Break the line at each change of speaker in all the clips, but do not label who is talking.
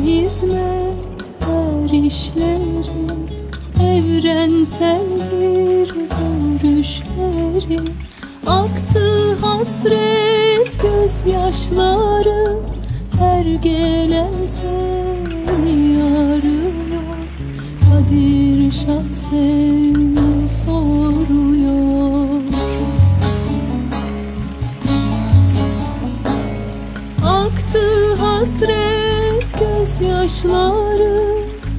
hizmet her işleri Evrenseldir görüşleri Aktı hasret gözyaşları Her gelen seni arıyor. Kadir Şah seni soruyor. Aktı hasret gözyaşları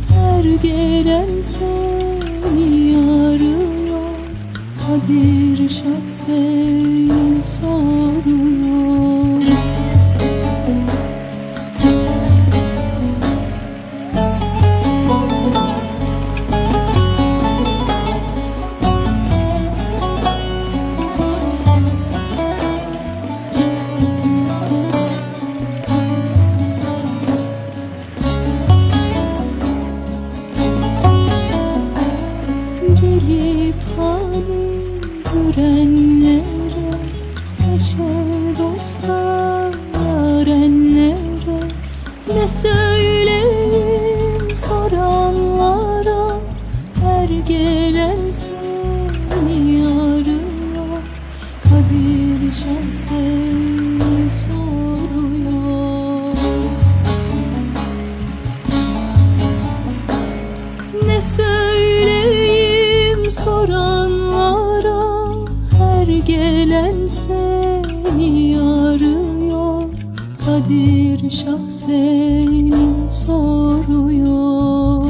Her gelen seni arıyor. Kadir Şah seni soruyor Gelip hali görenlere Neşe dosta yarenlere Ne söyleyeyim soranlara Her gelen seni arıyor Kadir Şah seni soruyor. Ne söyleyeyim soranlara Her gelen seni arıyor. Kadir Şah seni soruyor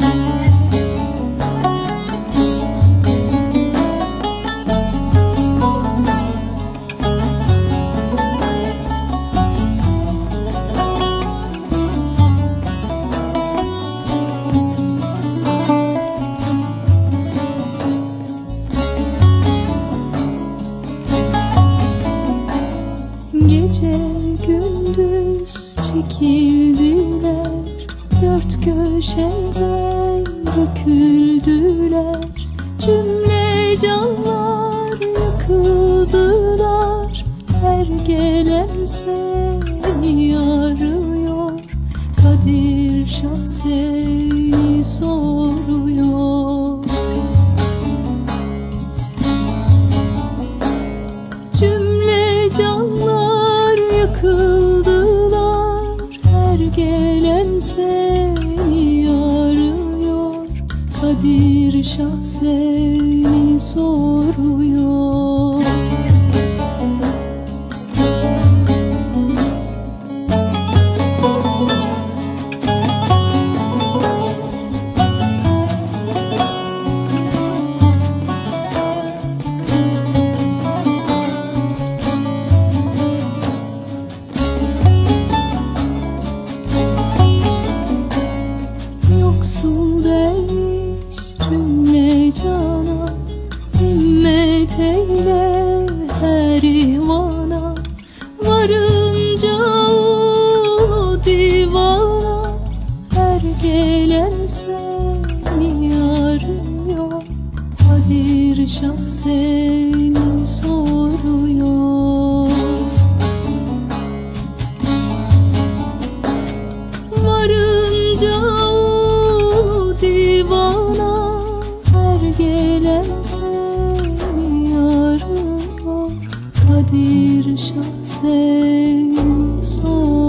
Gece gündüz çekildiler. Dört köşeden döküldüler. Cümle canlar yakıldılar. Her gelen seni arıyor. Kadir Şah seni arıyor Kadir Şah seni soruyor Himmet eyle her ihvana Varınca ulu divana. Her gelen seni arıyor Kadir Şah seni soruyor. Varınca ulu divana Her gelen seni arıyor Kadir Şah seni soruyor